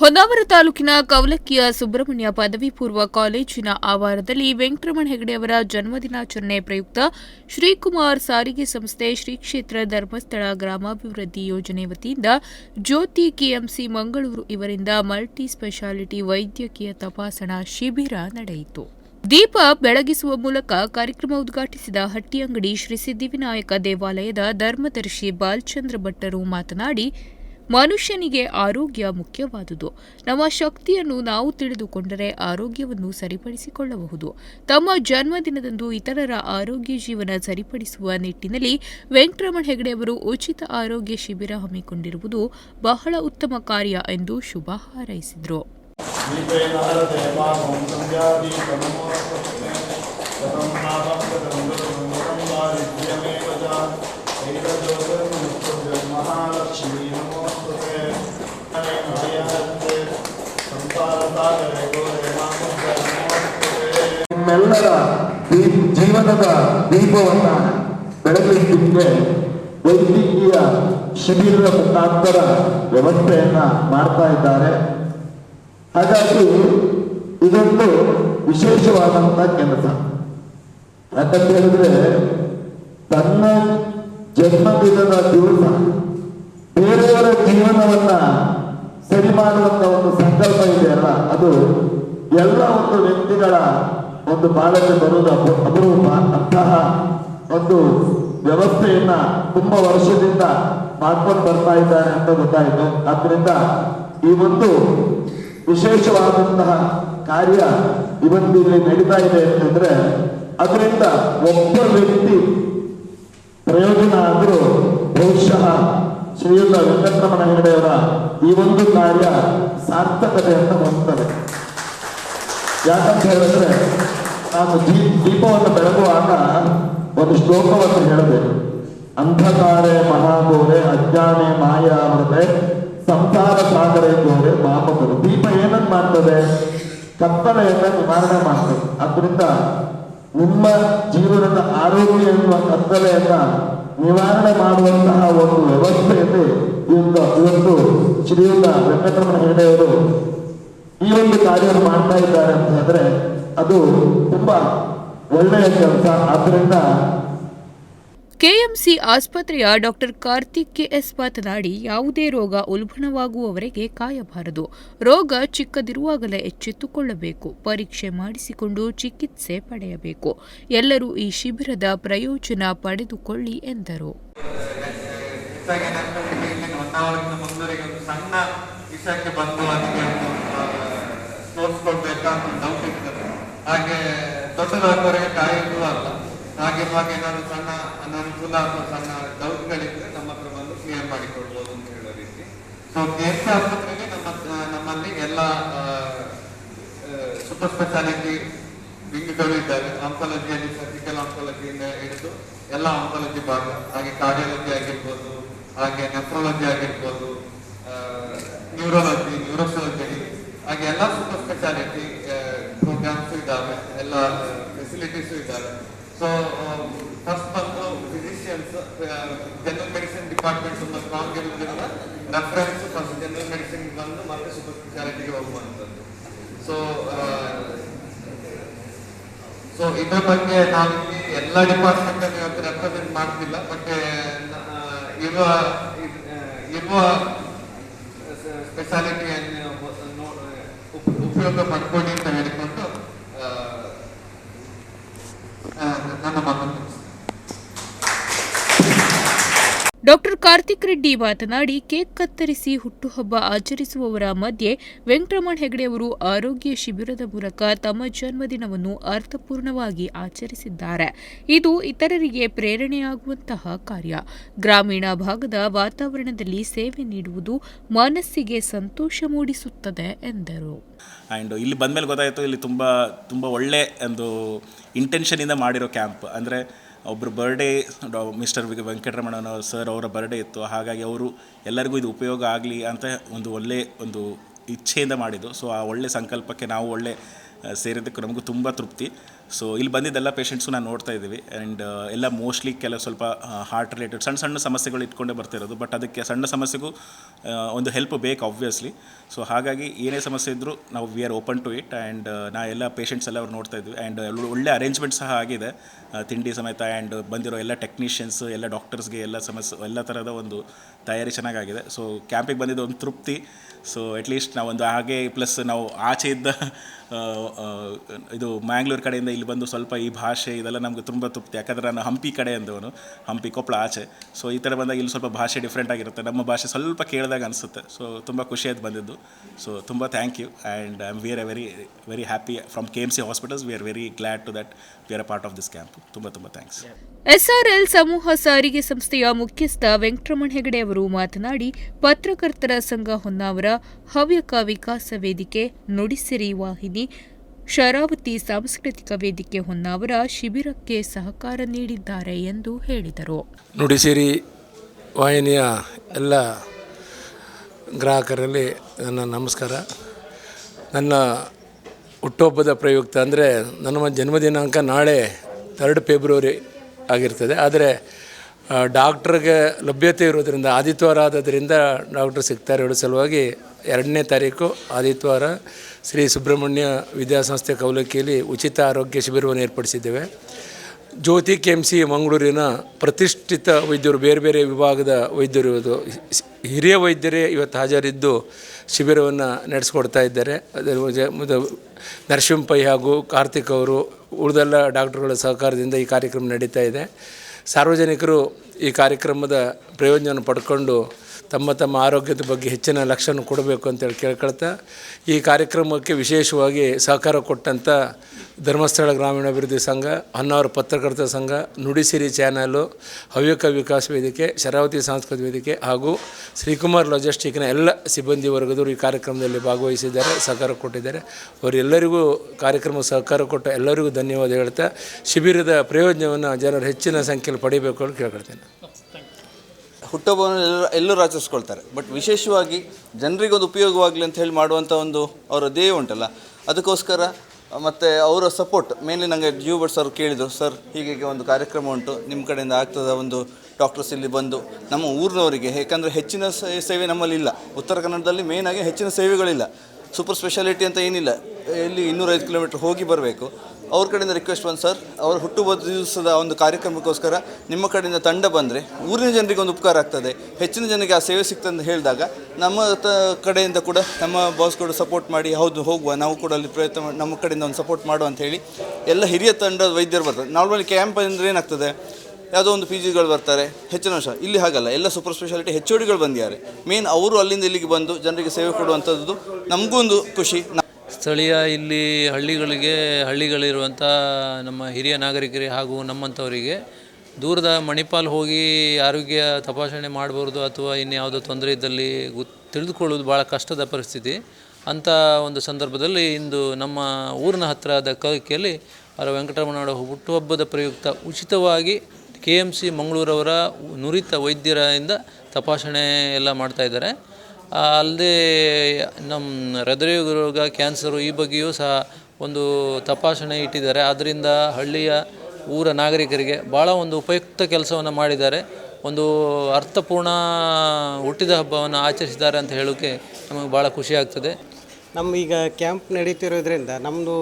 ಹೊನ್ನಾವರ ತಾಲೂಕಿನ ಕವಲಕ್ಕಿಯ ಸುಬ್ರಹ್ಮಣ್ಯ ಪದವಿ ಪೂರ್ವ ಕಾಲೇಜಿನ ಆವರಣದಲ್ಲಿ ವೆಂಕಟರಮಣ ಹೆಗಡೆ ಅವರ ಜನ್ಮದಿನಾಚರಣೆ ಪ್ರಯುಕ್ತ ಶ್ರೀಕುಮಾರ್ ಸಾರಿಗೆ ಸಂಸ್ಥೆ ಶ್ರೀ ಕ್ಷೇತ್ರ ಧರ್ಮಸ್ಥಳ ಗ್ರಾಮಾಭಿವೃದ್ಧಿ ಯೋಜನೆ ವತಿಯಿಂದ ಜ್ಯೋತಿ ಕೆಎಂಸಿ ಮಂಗಳೂರು ಇವರಿಂದ ಮಲ್ಟಿ ಸ್ಪೆಷಾಲಿಟಿ ವೈದ್ಯಕೀಯ ತಪಾಸಣಾ ಶಿಬಿರ ನಡೆಯಿತು. ದೀಪ ಬೆಳಗಿಸುವ ಮೂಲಕ ಕಾರ್ಯಕ್ರಮ ಉದ್ಘಾಟಿಸಿದ ಹಟ್ಟಿಯಂಗಡಿ ಶ್ರೀ ಸಿದ್ಧಿವಿನಾಯಕ ದೇವಾಲಯದ ಧರ್ಮದರ್ಶಿ ಬಾಲ್ಚಂದ್ರ ಭಟ್ಟರು ಮಾತನಾಡಿ ಮನುಷ್ಯನಿಗೆ ಆರೋಗ್ಯ ಮುಖ್ಯವಾದುದು. ನಮ್ಮ ಶಕ್ತಿಯನ್ನು ನಾವು ತಿಳಿದುಕೊಂಡರೆ ಆರೋಗ್ಯವನ್ನು ಸರಿಪಡಿಸಿಕೊಳ್ಳಬಹುದು. ತಮ್ಮ ಜನ್ಮದಿನದಂದು ಇತರರ ಆರೋಗ್ಯ ಜೀವನ ಸರಿಪಡಿಸುವ ನಿಟ್ಟಿನಲ್ಲಿ ವೆಂಕಟರಮಣ ಹೆಗಡೆ ಅವರು ಉಚಿತ ಆರೋಗ್ಯ ಶಿಬಿರ ಹಮ್ಮಿಕೊಂಡಿರುವುದು ಬಹಳ ಉತ್ತಮ ಕಾರ್ಯ ಎಂದು ಶುಭ ಹಾರೈಸಿದರು. ನಿಮ್ಮೆಲ್ಲರ ಜೀವನದ ದೀಪವನ್ನ ಬೆಳಗಲಿಕ್ಕೆ ವೈದ್ಯಕೀಯ ಶಿಬಿರದ ಮುಖಾಂತರ ವ್ಯವಸ್ಥೆಯನ್ನ ಮಾಡ್ತಾ ಇದ್ದಾರೆ. ಹಾಗಾಗಿ ಇದೊಂದು ವಿಶೇಷವಾದಂತ ಕೆಲಸ. ಯಾಕಂತ ಹೇಳಿದ್ರೆ ತನ್ನ ಜನ್ಮದಿನದ ದಿವಸ ಬೇರೆಯವರ ಜೀವನವನ್ನ ಸರಿ ಮಾಡುವಂತ ಒಂದು ಸಂಕಲ್ಪ ಇದೆಯಲ್ಲ ಅದು ಎಲ್ಲ ಒಂದು ವ್ಯಕ್ತಿಗಳ ಒಂದು ಬಾಳಲ್ಲಿ ಬರುವುದು ಅಪು- ಅಪರೂಪ. ಅಂತಹ ಒಂದು ವ್ಯವಸ್ಥೆಯನ್ನ ತುಂಬಾ ವರ್ಷದಿಂದ ಮಾಡ್ಕೊಂಡು ಬರ್ತಾ ಇದ್ದಾರೆ ಅಂತ ಗೊತ್ತಾಯಿತು. ಆದ್ರಿಂದ ಈ ಒಂದು ವಿಶೇಷವಾದಂತಹ ಕಾರ್ಯ ಇವತ್ತು ಇಲ್ಲಿ ನಡೀತಾ ಇದೆ ಅಂತಂದ್ರೆ, ಅದರಿಂದ ಒಬ್ಬ ವ್ಯಕ್ತಿ ಪ್ರಯೋಜನ ಆದರೂ ಬಹುಶಃ ಶ್ರೀಯುತ ವೆಂಕಟರಮಣ ಹೆಗಡೆಯವರ ಈ ಒಂದು ಕಾರ್ಯ ಸಾರ್ಥಕತೆಯನ್ನು ಹೊಂದುತ್ತದೆ ಯಾಕಂತ ಹೇಳಿದ್ರೆ, ನಾನು ದೀಪವನ್ನು ಬೆಳಗುವಾಗ ಒಂದು ಶ್ಲೋಕವನ್ನು ಹೇಳಿದೆ ಅಂಧಕಾರೆ ಮಹಾಗೋರೆ, ಅಜ್ಞಾನೆ ಮಾಯಾ ಮೃತೆ, ಸಂಸಾರ ಸಾಗರೆ ಗೋರೆ, ಮಾಪಕರು. ದೀಪ ಏನನ್ನು ಮಾಡ್ತದೆ? ಕತ್ತಲೆಯನ್ನ ನಿವಾರಣೆ ಮಾಡ್ತದೆ. ಅದರಿಂದ ನಿಮ್ಮ ಜೀವನದ ಆರೋಗ್ಯ ಎನ್ನುವ ಕತ್ತಲೆಯನ್ನ ನಿವಾರಣೆ ಮಾಡುವಂತಹ ಒಂದು ವ್ಯವಸ್ಥೆಯಲ್ಲಿ ಇವತ್ತು ಇವತ್ತು ಶ್ರೀಯುತ ವೆಂಕಟರಮಣ ಹೆಗಡೆಯವರು ಈ ಒಂದು ಕಾರ್ಯವನ್ನು ಮಾಡ್ತಾ ಇದ್ದಾರೆ ಅಂತ ಹೇಳಿದ್ರೆ ಅದು ತುಂಬಾ ಒಳ್ಳೆಯ ಕೆಲಸ. ಆದ್ರಿಂದ ಕೆಎಂಸಿ ಆಸ್ಪತ್ರೆಯ ಡಾಕ್ಟರ್ ಕಾರ್ತಿಕ್ ಕೆಎಸ್ ಮಾತನಾಡಿ ಯಾವುದೇ ರೋಗ ಉಲ್ಬಣವಾಗುವವರೆಗೆ ಕಾಯಬಾರದು. ರೋಗ ಚಿಕ್ಕದಿರುವಾಗಲೇ ಎಚ್ಚೆತ್ತುಕೊಳ್ಳಬೇಕು. ಪರೀಕ್ಷೆ ಮಾಡಿಸಿಕೊಂಡು ಚಿಕಿತ್ಸೆ ಪಡೆಯಬೇಕು. ಎಲ್ಲರೂ ಈ ಶಿಬಿರದ ಪ್ರಯೋಜನ ಪಡೆದುಕೊಳ್ಳಿ ಎಂದರು. ನಮ್ಮಲ್ಲಿ ಇಲ್ಲಿ ಒಂದು ಸಣ್ಣ ವಿಷಯಕ್ಕೆ ಬಂದು ಅದಕ್ಕೆ ಒಂದು ಒಂದು ಡೌಟ್ ಇರ್ತದೆ. ಹಾಗೆ ದೊಡ್ಡದಾಗುವವರೆಗೆ ಕಾಯುವುದು ಅಲ್ಲ. ಹಾಗಿರುವಾಗ ಏನಾದ್ರು ಸಣ್ಣ ಅನನುಕೂಲ ಅಥವಾ ಸಣ್ಣ ಡೌಟ್ಗಳಿದ್ರೆ ನಮ್ಮ ಹತ್ರ ಬಂದು ಕ್ಲಿಯರ್ ಮಾಡಿಕೊಡ್ಬೋದು ಅಂತ ಹೇಳೋ ರೀತಿ. ಸೊ ಕೆ ಎಸ್ ಆಸ್ಪತ್ರೆಗೆ ನಮ್ಮ ನಮ್ಮಲ್ಲಿ ಎಲ್ಲ ಸೂಪರ್ ಸ್ಪೆಷಾಲಿಟಿ ವಿಂಗ್ಗಳು ಇದ್ದಾವೆ. ಆಂಕಾಲಜಿಯಲ್ಲಿ ಸರ್ಜಿಕಲ್ ಆಂಕಾಲಜಿಯಿಂದ ಹಿಡಿದು ಎಲ್ಲ ಆಂಕಾಲಜಿ ಭಾಗ, ಹಾಗೆ ಕಾರ್ಡಿಯಾಲಜಿ ಆಗಿರ್ಬೋದು ಹಾಗೆ ನೆಫ್ರಾಲಜಿ ಆಗಿರ್ಬೋದು ನ್ಯೂರಾಲಜಿ ನ್ಯೂರೋಸರ್ಜರಿ ಹಾಗೆ ಎಲ್ಲ ಸೂಪರ್ ಸ್ಪೆಷಾಲಿಟಿ ಪ್ರೋಗ್ರಾಮ್ಸ್ ಇದ್ದಾವೆ, ಎಲ್ಲ ಫೆಸಿಲಿಟೀಸು ಇದ್ದಾವೆ. ಸೊ ಫಸ್ಟ್ ಬಂದು ಫಿಸಿಷಿಯನ್ಸ್ ಜನರಲ್ ಮೆಡಿಸಿನ್ ಡಿಪಾರ್ಟ್ಮೆಂಟ್ ತುಂಬ ಸ್ಟ್ರಾಂಗ್ ಇರೋದ್ರಿಂದ ರೆಫರೆನ್ಸ್ ಫಸ್ಟ್ ಜನರಲ್ ಮೆಡಿಸಿನ್ ಬಂದು ಮತ್ತೆ ಸೂಪರ್ ಸ್ಪೆಷಾಲಿಟಿಗೆ ಹೋಗುವಂಥದ್ದು. ಸೊ ಸೊ ಇದ್ರ ಬಗ್ಗೆ ನಾವು ಎಲ್ಲ ಡಿಪಾರ್ಟ್ಮೆಂಟ್ ಇವತ್ತು ರೆಪ್ರೆಸೆಂಟ್ ಮಾಡ್ತಿಲ್ಲ ಬಟ್ ಇರುವ ಇರುವ ಸ್ಪೆಷಾಲಿಟಿಯನ್ನು ಉಪಯೋಗ ಮಾಡ್ಕೊಳ್ಳಿ ಅಂತ ಹೇಳಿಕೊಂಡು ಆ, ಆ, ನನ್ನ ಮಾತು ಮುಗಿಸ್ತೇನೆ. ಡಾಕ್ಟರ್ ಕಾರ್ತಿಕ್ ರೆಡ್ಡಿ ಮಾತನಾಡಿ, ಕೇಕ್ ಕತ್ತರಿಸಿ ಹುಟ್ಟುಹಬ್ಬ ಆಚರಿಸುವವರ ಮಧ್ಯೆ ವೆಂಕಟರಮಣ ಹೆಗಡೆ ಅವರು ಆರೋಗ್ಯ ಶಿಬಿರದ ಮೂಲಕ ತಮ್ಮ ಜನ್ಮದಿನವನ್ನು ಅರ್ಥಪೂರ್ಣವಾಗಿ ಆಚರಿಸಿದ್ದಾರೆ. ಇದು ಇತರರಿಗೆ ಪ್ರೇರಣೆಯಾಗುವಂತಹ ಕಾರ್ಯ. ಗ್ರಾಮೀಣ ಭಾಗದ ವಾತಾವರಣದಲ್ಲಿ ಸೇವೆ ನೀಡುವುದು ಮನಸ್ಸಿಗೆ ಸಂತೋಷ ಮೂಡಿಸುತ್ತದೆ ಎಂದರು. ಆ್ಯಂಡ್ ಇಲ್ಲಿ ಬಂದಮೇಲೆ ಗೊತ್ತಾಯಿತು, ಇಲ್ಲಿ ತುಂಬ ತುಂಬ ಒಳ್ಳೆ ಒಂದು ಇಂಟೆನ್ಷನಿಂದ ಮಾಡಿರೋ ಕ್ಯಾಂಪ್ ಅಂದರೆ ಒಬ್ಬರು ಬರ್ಡೇ ಮಿಸ್ಟರ್ ವೆಂಕಟರಮಣ ಸರ್ ಅವರ ಬರ್ಡೇ ಇತ್ತು. ಹಾಗಾಗಿ ಅವರು ಎಲ್ಲರಿಗೂ ಇದು ಉಪಯೋಗ ಆಗಲಿ ಅಂತ ಒಂದು ಒಳ್ಳೆ ಒಂದು ಇಚ್ಛೆಯಿಂದ ಮಾಡಿದ್ದು. ಸೊ ಆ ಒಳ್ಳೆ ಸಂಕಲ್ಪಕ್ಕೆ ನಾವು ಒಳ್ಳೆ ಸೇರಿದ್ದಕ್ಕೆ ನಮಗೂ ತುಂಬ ತೃಪ್ತಿ. ಸೊ ಇಲ್ಲಿ ಬಂದಿದ್ದೆಲ್ಲ ಪೇಷೆಂಟ್ಸು ನಾನು ನೋಡ್ತಾ ಇದ್ದೀವಿ. ಆ್ಯಂಡ್ ಎಲ್ಲ ಮೋಸ್ಟ್ಲಿ ಕೆಲವು ಸ್ವಲ್ಪ ಹಾರ್ಟ್ ರಿಲೇಟೆಡ್ ಸಣ್ಣ ಸಣ್ಣ ಸಮಸ್ಯೆಗಳು ಇಟ್ಕೊಂಡೇ ಬರ್ತಿರೋದು. ಬಟ್ ಅದಕ್ಕೆ ಸಣ್ಣ ಸಮಸ್ಯೆಗೂ ಒಂದು ಹೆಲ್ಪ್ ಬೇಕು ಆಬ್ವಿಯಸ್ಲಿ ಸೊ ಹಾಗಾಗಿ ಏನೇ ಸಮಸ್ಯೆ ಇದ್ದರೂ ನಾವು we are open to it and ನಾ ಎಲ್ಲ ಪೇಷೆಂಟ್ಸ್ ಎಲ್ಲ ಅವ್ರು ನೋಡ್ತಾ ಇದ್ವಿ. ಆ್ಯಂಡ್ ಒಳ್ಳೆ ಅರೇಂಜ್ಮೆಂಟ್ ಸಹ ಆಗಿದೆ. ತಿಂಡಿ ಸಮೇತ ಆ್ಯಂಡ್ ಬಂದಿರೋ ಎಲ್ಲ ಟೆಕ್ನಿಷಿಯನ್ಸ್ ಎಲ್ಲ ಡಾಕ್ಟರ್ಸ್ಗೆ ಎಲ್ಲ ಸಮಸ್ಯೆ, ಎಲ್ಲ ಥರದ ಒಂದು ತಯಾರಿ ಚೆನ್ನಾಗಾಗಿದೆ. ಸೊ ಕ್ಯಾಂಪಿಗೆ ಬಂದಿದ್ದು ಒಂದು ತೃಪ್ತಿ. ಸೊ ಅಟ್ಲೀಸ್ಟ್ ನಾವೊಂದು ಹಾಗೆ ಪ್ಲಸ್ ನಾವು ಆಚೆ ಇದ್ದ ಇದು ಮ್ಯಾಂಗ್ಳೂರು ಕಡೆಯಿಂದ ಇಲ್ಲಿ ಬಂದು ಸ್ವಲ್ಪ ಈ ಭಾಷೆ ಇದೆಲ್ಲ ನಮಗೆ ತುಂಬ ತೃಪ್ತಿ. ಯಾಕಂದರೆ ನಾನು ಹಂಪಿ ಕಡೆ ಅಂದವನು ಹಂಪಿ ಕೊಪ್ಪಳ ಆಚೆ. ಸೊ ಈ ಥರ ಬಂದಾಗ ಇಲ್ಲಿ ಸ್ವಲ್ಪ ಭಾಷೆ ಡಿಫ್ರೆಂಟ್ ಆಗಿರುತ್ತೆ. ನಮ್ಮ ಭಾಷೆ ಸ್ವಲ್ಪ ಕೇಳಿದಾಗ ಅನಿಸುತ್ತೆ. ಸೊ ತುಂಬ ಖುಷಿಯಾಗಿ ಬಂದಿದ್ದು. ಸೊ ತುಂಬ thank you and I am we are very very happy from K M C hospitals we are very glad to that we are a part of this camp ತುಂಬ ತುಂಬ ಥ್ಯಾಂಕ್ಸ್ ಎಸ್ಆರ್ಎಲ್ ಸಮೂಹ ಸಾರಿಗೆ ಸಂಸ್ಥೆಯ ಮುಖ್ಯಸ್ಥ ವೆಂಕಟರಮಣ ಹೆಗಡೆ ಅವರು ಮಾತನಾಡಿ, ಪತ್ರಕರ್ತರ ಸಂಘ ಹೊನ್ನಾವರ ಹವ್ಯಕ ವಿಕಾಸ ವೇದಿಕೆ ನುಡಿಸಿರಿ ವಾಹಿನಿ, ಶರಾವತಿ ಸಾಂಸ್ಕೃತಿಕ ವೇದಿಕೆ ಹೊನ್ನಾವರ ಶಿಬಿರಕ್ಕೆ ಸಹಕಾರ ನೀಡಿದ್ದಾರೆ ಎಂದು ಹೇಳಿದರು. ನುಡಿಸಿರಿ ವಾಹಿನಿಯ ಎಲ್ಲ ಗ್ರಾಹಕರಲ್ಲಿ ನನ್ನ ನಮಸ್ಕಾರ. ನನ್ನ ಹುಟ್ಟುಹಬ್ಬದ ಪ್ರಯುಕ್ತ ಅಂದರೆ, ನನ್ನ ಜನ್ಮದಿನಾಂಕ ನಾಳೆ ತರ್ಡ್ ಫೆಬ್ರವರಿ ಆಗಿರ್ತದೆ. ಆದರೆ ಡಾಕ್ಟ್ರಿಗೆ ಲಭ್ಯತೆ ಇರೋದರಿಂದ ಆದಿತ್ಯವಾರ ಆದ್ದರಿಂದ ಡಾಕ್ಟ್ರ್ ಸಿಗ್ತಾರೆ ಹೇಳೋ ಸಲುವಾಗಿ. ಎರಡನೇ ತಾರೀಕು ಆದಿತ್ಯವಾರ ಶ್ರೀ ಸುಬ್ರಹ್ಮಣ್ಯ ವಿದ್ಯಾಸಂಸ್ಥೆ ಕೌಲಕ್ಕಿಯಲ್ಲಿ ಉಚಿತ ಆರೋಗ್ಯ ಶಿಬಿರವನ್ನು ಏರ್ಪಡಿಸಿದ್ದೇವೆ. ಜ್ಯೋತಿ ಕೆ ಎಂ ಸಿ ಮಂಗಳೂರಿನ ಪ್ರತಿಷ್ಠಿತ ವೈದ್ಯರು, ಬೇರೆ ಬೇರೆ ವಿಭಾಗದ ವೈದ್ಯರು ಇವತ್ತು ಹಿರಿಯ ವೈದ್ಯರೇ ಇವತ್ತು ಹಾಜರಿದ್ದು ಶಿಬಿರವನ್ನು ನಡೆಸ್ಕೊಡ್ತಾ ಇದ್ದಾರೆ. ಅದರ ನರಸಿಂಹಪೈ ಹಾಗೂ ಕಾರ್ತಿಕ್ ಅವರು ಉಳಿದೆಲ್ಲ ಡಾಕ್ಟ್ರುಗಳ ಸಹಕಾರದಿಂದ ಈ ಕಾರ್ಯಕ್ರಮ ನಡೀತಾ ಇದೆ. ಸಾರ್ವಜನಿಕರು ಈ ಕಾರ್ಯಕ್ರಮದ ಪ್ರಯೋಜನವನ್ನು ಪಡ್ಕೊಂಡು ತಮ್ಮ ತಮ್ಮ ಆರೋಗ್ಯದ ಬಗ್ಗೆ ಹೆಚ್ಚಿನ ಲಕ್ಷ್ಯವನ್ನು ಕೊಡಬೇಕು ಅಂತೇಳಿ ಕೇಳ್ಕೊಳ್ತಾ, ಈ ಕಾರ್ಯಕ್ರಮಕ್ಕೆ ವಿಶೇಷವಾಗಿ ಸಹಕಾರ ಕೊಟ್ಟಂಥ ಧರ್ಮಸ್ಥಳ ಗ್ರಾಮೀಣಾಭಿವೃದ್ಧಿ ಸಂಘ ಹೊನ್ನಾವರ ಪತ್ರಕರ್ತರ ಸಂಘ, ನುಡಿಸಿರಿ ಚಾನಲು, ಹವ್ಯಕ ವಿಕಾಸ ವೇದಿಕೆ, ಶರಾವತಿ ಸಾಂಸ್ಕೃತಿಕ ವೇದಿಕೆ ಹಾಗೂ ಶ್ರೀಕುಮಾರ್ ಲಾಜಿಸ್ಟಿಕ್ನ ಎಲ್ಲ ಸಿಬ್ಬಂದಿ ವರ್ಗದವರು ಈ ಕಾರ್ಯಕ್ರಮದಲ್ಲಿ ಭಾಗವಹಿಸಿದ್ದಾರೆ, ಸಹಕಾರ ಕೊಟ್ಟಿದ್ದಾರೆ. ಅವರೆಲ್ಲರಿಗೂ ಕಾರ್ಯಕ್ರಮ ಸಹಕಾರ ಕೊಟ್ಟ ಎಲ್ಲರಿಗೂ ಧನ್ಯವಾದ ಹೇಳ್ತಾ, ಶಿಬಿರದ ಪ್ರಯೋಜನವನ್ನು ಜನರು ಹೆಚ್ಚಿನ ಸಂಖ್ಯೆಯಲ್ಲಿ ಪಡೆಯಬೇಕು ಅಂತ ಕೇಳ್ಕೊಳ್ತೇನೆ. ಹುಟ್ಟುಹಬ್ಬವನ್ನು ಎಲ್ಲರೂ ಎಲ್ಲರೂ ಆಚರಿಸ್ಕೊಳ್ತಾರೆ. ಬಟ್ ವಿಶೇಷವಾಗಿ ಜನರಿಗೊಂದು ಉಪಯೋಗವಾಗಲಿ ಅಂತ ಹೇಳಿ ಮಾಡುವಂಥ ಒಂದು ಅವರ ಧ್ಯೇಯ ಉಂಟಲ್ಲ, ಅದಕ್ಕೋಸ್ಕರ ಮತ್ತು ಅವರ ಸಪೋರ್ಟ್ ಮೇನ್ಲಿ ನನಗೆ ಜೀವ ಭಟ್ ಸರ್ ಕೇಳಿದರು ಸರ್ ಹೀಗೆ ಒಂದು ಕಾರ್ಯಕ್ರಮ ಉಂಟು ನಿಮ್ಮ ಕಡೆಯಿಂದ ಆಗ್ತದ ಒಂದು ಡಾಕ್ಟರ್ಸ್ ಇಲ್ಲಿ ಬಂದು, ನಮ್ಮ ಊರಿನವರಿಗೆ ಯಾಕಂದರೆ ಹೆಚ್ಚಿನ ಸೇವೆ ನಮ್ಮಲ್ಲಿ ಇಲ್ಲ. ಉತ್ತರ ಕನ್ನಡದಲ್ಲಿ ಮೇಯ್ನಾಗಿ ಹೆಚ್ಚಿನ ಸೇವೆಗಳಿಲ್ಲ. ಸೂಪರ್ ಸ್ಪೆಷಾಲಿಟಿ ಅಂತ ಏನಿಲ್ಲ. ಇಲ್ಲಿ ಇನ್ನೂರೈದು ಕಿಲೋಮೀಟ್ರ್ ಹೋಗಿ ಬರಬೇಕು. ಅವ್ರ ಕಡೆಯಿಂದ ರಿಕ್ವೆಸ್ಟ್ ಬಂದು ಸರ್ ಅವ್ರ ಹುಟ್ಟುಹಬ್ಬದ ದಿವಸದ ಒಂದು ಕಾರ್ಯಕ್ರಮಕ್ಕೋಸ್ಕರ ನಿಮ್ಮ ಕಡೆಯಿಂದ ತಂಡ ಬಂದರೆ ಊರಿನ ಜನರಿಗೆ ಒಂದು ಉಪಕಾರ ಆಗ್ತದೆ. ಹೆಚ್ಚಿನ ಜನರಿಗೆ ಆ ಸೇವೆ ಸಿಗ್ತದೆ ಅಂತ ಹೇಳಿದಾಗ ನಮ್ಮ ತ ಕಡೆಯಿಂದ ಕೂಡ ನಮ್ಮ ಬಾಸ್ ಕೂಡ ಸಪೋರ್ಟ್ ಮಾಡಿ, ಹೌದು ಹೋಗುವ, ನಾವು ಕೂಡ ಅಲ್ಲಿ ಪ್ರಯತ್ನ ನಮ್ಮ ಕಡೆಯಿಂದ ಒಂದು ಸಪೋರ್ಟ್ ಮಾಡುವ ಅಂತ ಹೇಳಿ ಎಲ್ಲ ಹಿರಿಯ ತಂಡದ ವೈದ್ಯರು ಬರ್ತಾರೆ. ನಾರ್ಮಲಿ ಕ್ಯಾಂಪ್ ಅಂದರೆ ಏನಾಗ್ತದೆ? ಯಾವುದೋ ಒಂದು ಪಿ ಜಿಗಳು ಬರ್ತಾರೆ. ಹೆಚ್ಚಿನ ವರ್ಷ. ಇಲ್ಲಿ ಹಾಗಲ್ಲ. ಎಲ್ಲ ಸೂಪರ್ ಸ್ಪೆಷಾಲಿಟಿ ಹೆಚ್ ಡಿಗಳು ಬಂದಿದ್ದಾರೆ ಮೇನ್ ಅವರು ಅಲ್ಲಿಂದ ಇಲ್ಲಿಗೆ ಬಂದು ಜನರಿಗೆ ಸೇವೆ ಕೊಡುವಂಥದ್ದು ನಮಗೂ ಒಂದು ಖುಷಿ. ಸ್ಥಳೀಯ ಇಲ್ಲಿ ಹಳ್ಳಿಗಳಿಗೆ, ಹಳ್ಳಿಗಳಿರುವಂಥ ನಮ್ಮ ಹಿರಿಯ ನಾಗರಿಕರಿಗೆ ಹಾಗೂ ನಮ್ಮಂಥವರಿಗೆ ದೂರದ ಮಣಿಪಾಲ್ ಹೋಗಿ ಆರೋಗ್ಯ ತಪಾಸಣೆ ಮಾಡಬಾರ್ದು ಅಥವಾ ಇನ್ಯಾವುದೋ ತೊಂದರೆ ಇದ್ದಲ್ಲಿ ಗೊತ್ ತಿಳಿದುಕೊಳ್ಳೋದು ಭಾಳ ಕಷ್ಟದ ಪರಿಸ್ಥಿತಿ. ಅಂಥ ಒಂದು ಸಂದರ್ಭದಲ್ಲಿ ಇಂದು ನಮ್ಮ ಊರಿನ ಹತ್ತಿರದ ಕಲಿಕೆಯಲ್ಲಿ ಅವರ ವೆಂಕಟರಮಣ ಹುಟ್ಟುಹಬ್ಬದ ಪ್ರಯುಕ್ತ ಉಚಿತವಾಗಿ ಕೆ ಎಂ ಸಿ ಮಂಗಳೂರವರ ನುರಿತ ವೈದ್ಯರಿಂದ ತಪಾಸಣೆ ಎಲ್ಲ ಮಾಡ್ತಾ ಇದ್ದಾರೆ. ಅಲ್ಲದೆ ನಮ್ಮ ಹೃದಯ ರೋಗ ಕ್ಯಾನ್ಸರು ಈ ಬಗ್ಗೆಯೂ ಸಹ ಒಂದು ತಪಾಸಣೆ ಇಟ್ಟಿದ್ದಾರೆ. ಅದರಿಂದ ಹಳ್ಳಿಯ ಊರ ನಾಗರಿಕರಿಗೆ ಭಾಳ ಒಂದು ಉಪಯುಕ್ತ ಕೆಲಸವನ್ನು ಮಾಡಿದ್ದಾರೆ. ಒಂದು ಅರ್ಥಪೂರ್ಣ ಹುಟ್ಟಿದ ಹಬ್ಬವನ್ನು ಆಚರಿಸಿದ್ದಾರೆ ಅಂತ ಹೇಳೋಕ್ಕೆ ನಮಗೆ ಭಾಳ ಖುಷಿ ಆಗ್ತದೆ. ನಮ್ಮ ಈಗ ಕ್ಯಾಂಪ್ ನಡೀತಿರೋದ್ರಿಂದ ನಮ್ಮದು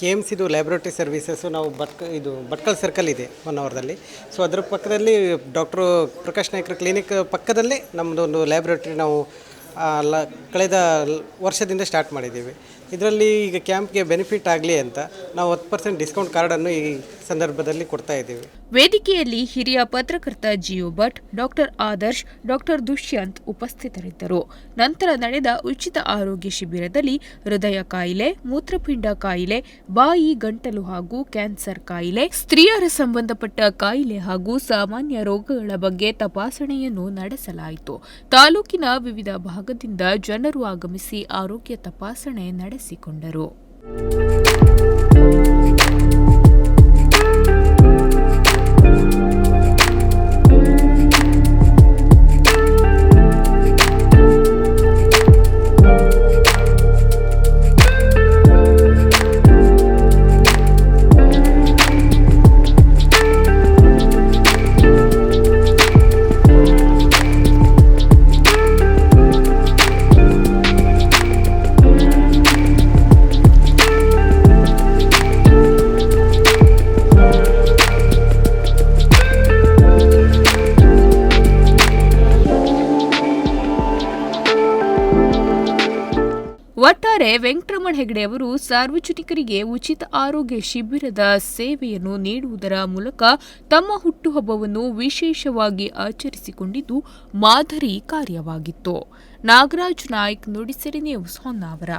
ಕೆ ಎಂ ಸಿದು ಲ್ಯಾಬ್ರೋಟ್ರಿ ಸರ್ವಿಸಸ್ಸು ನಾವು ಭಟ್ಕ ಇದು ಭಟ್ಕಲ್ ಸರ್ಕಲ್ ಇದೆ ಒನ್ ಅವರ್ದಲ್ಲಿ ಸೊ ಅದರ ಪಕ್ಕದಲ್ಲಿ ಡಾಕ್ಟ್ರು ಪ್ರಕಾಶ್ ನಾಯ್ಕರ ಕ್ಲಿನಿಕ್ ಪಕ್ಕದಲ್ಲೇ ನಮ್ಮದೊಂದು ಲ್ಯಾಬ್ರೇಟರಿ ನಾವು ಲ, ಕಳೆದ ವರ್ಷದಿಂದ ಸ್ಟಾರ್ಟ್ ಮಾಡಿದ್ದೀವಿ. ಇದರಲ್ಲಿ ಈಗ ಕ್ಯಾಂಪ್ಗೆ ಬೆನಿಫಿಟ್ ಆಗಲಿ ಅಂತ ನಾವು ಹತ್ತು ಪರ್ಸೆಂಟ್ ಡಿಸ್ಕೌಂಟ್ ಕಾರ್ಡನ್ನು ಈ ಸಂದರ್ಭದಲ್ಲಿ ಕೊಡ್ತಾ ಇದ್ದೀವಿ. ವೇದಿಕೆಯಲ್ಲಿ ಹಿರಿಯ ಪತ್ರಕರ್ತ ಜಿಯೋ ಭಟ್, ಡಾಕ್ಟರ್ ಆದರ್ಶ್, ಡಾಕ್ಟರ್ ದುಷ್ಯಂತ್ ಉಪಸ್ಥಿತರಿದ್ದರು. ನಂತರ ನಡೆದ ಉಚಿತ ಆರೋಗ್ಯ ಶಿಬಿರದಲ್ಲಿ ಹೃದಯ ಕಾಯಿಲೆ, ಮೂತ್ರಪಿಂಡ ಕಾಯಿಲೆ, ಬಾಯಿ, ಗಂಟಲು ಹಾಗೂ ಕ್ಯಾನ್ಸರ್ ಕಾಯಿಲೆ, ಸ್ತ್ರೀಯರ ಸಂಬಂಧಪಟ್ಟ ಕಾಯಿಲೆ ಹಾಗೂ ಸಾಮಾನ್ಯ ರೋಗಗಳ ಬಗ್ಗೆ ತಪಾಸಣೆಯನ್ನು ನಡೆಸಲಾಯಿತು. ತಾಲೂಕಿನ ವಿವಿಧ ಭಾಗದಿಂದ ಜನರು ಆಗಮಿಸಿ ಆರೋಗ್ಯ ತಪಾಸಣೆ ನಡೆಸಿಕೊಂಡರು. ಒಟ್ಟಾರೆ ವೆಂಕಟರಮಣ ಹೆಗಡೆ ಅವರು ಸಾರ್ವಜನಿಕರಿಗೆ ಉಚಿತ ಆರೋಗ್ಯ ಶಿಬಿರದ ಸೇವೆಯನ್ನು ನೀಡುವುದರ ಮೂಲಕ ತಮ್ಮ ಹುಟ್ಟುಹಬ್ಬವನ್ನು ವಿಶೇಷವಾಗಿ ಆಚರಿಸಿಕೊಂಡಿದ್ದು ಮಾದರಿ ಕಾರ್ಯವಾಗಿತ್ತು. ನಾಗರಾಜ್ ನಾಯ್ಕ್, ನುಡಿಸಿರಿ ನ್ಯೂಸ್ ಹೊನ್ನಾವರ.